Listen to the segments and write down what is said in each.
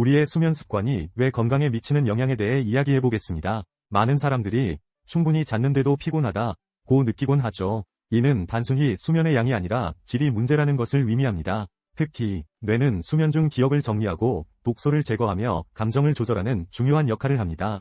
우리의 수면 습관이 왜 건강에 미치는 영향에 대해 이야기해 보겠습니다. 많은 사람들이 충분히 잤는데도 피곤하다, 고 느끼곤 하죠. 이는 단순히 수면의 양이 아니라 질이 문제라는 것을 의미합니다. 특히 뇌는 수면 중 기억을 정리하고 독소를 제거하며 감정을 조절하는 중요한 역할을 합니다.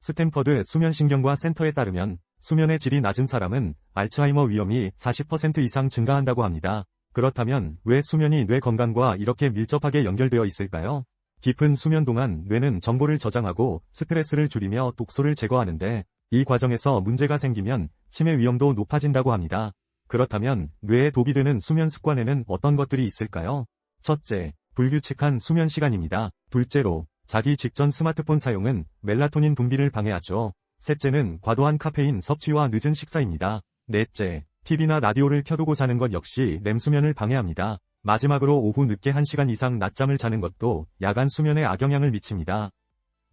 스탠퍼드 수면신경과 센터에 따르면 수면의 질이 낮은 사람은 알츠하이머 위험이 40% 이상 증가한다고 합니다. 그렇다면 왜 수면이 뇌 건강과 이렇게 밀접하게 연결되어 있을까요? 깊은 수면 동안 뇌는 정보를 저장하고 스트레스를 줄이며 독소를 제거하는데 이 과정에서 문제가 생기면 치매 위험도 높아진다고 합니다. 그렇다면 뇌에 독이 되는 수면 습관에는 어떤 것들이 있을까요? 첫째, 불규칙한 수면 시간입니다. 둘째로, 자기 직전 스마트폰 사용은 멜라토닌 분비를 방해하죠. 셋째는 과도한 카페인 섭취와 늦은 식사입니다. 넷째, TV나 라디오를 켜두고 자는 것 역시 렘 수면을 방해합니다. 마지막으로 오후 늦게 1시간 이상 낮잠을 자는 것도 야간 수면에 악영향을 미칩니다.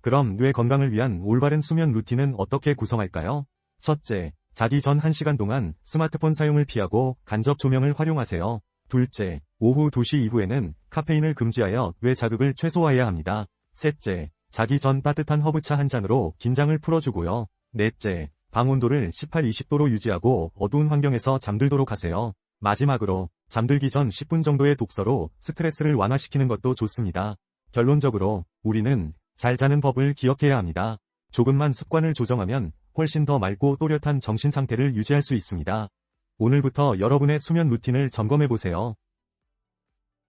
그럼 뇌 건강을 위한 올바른 수면 루틴은 어떻게 구성할까요? 첫째, 자기 전 1시간 동안 스마트폰 사용을 피하고 간접 조명을 활용하세요. 둘째, 오후 2시 이후에는 카페인을 금지하여 뇌 자극을 최소화해야 합니다. 셋째, 자기 전 따뜻한 허브차 한 잔으로 긴장을 풀어주고요. 넷째, 방 온도를 18-20도로 유지하고 어두운 환경에서 잠들도록 하세요. 마지막으로 잠들기 전 10분 정도의 독서로 스트레스를 완화시키는 것도 좋습니다. 결론적으로 우리는 잘 자는 법을 기억해야 합니다. 조금만 습관을 조정하면 훨씬 더 맑고 또렷한 정신 상태를 유지할 수 있습니다. 오늘부터 여러분의 수면 루틴을 점검해 보세요.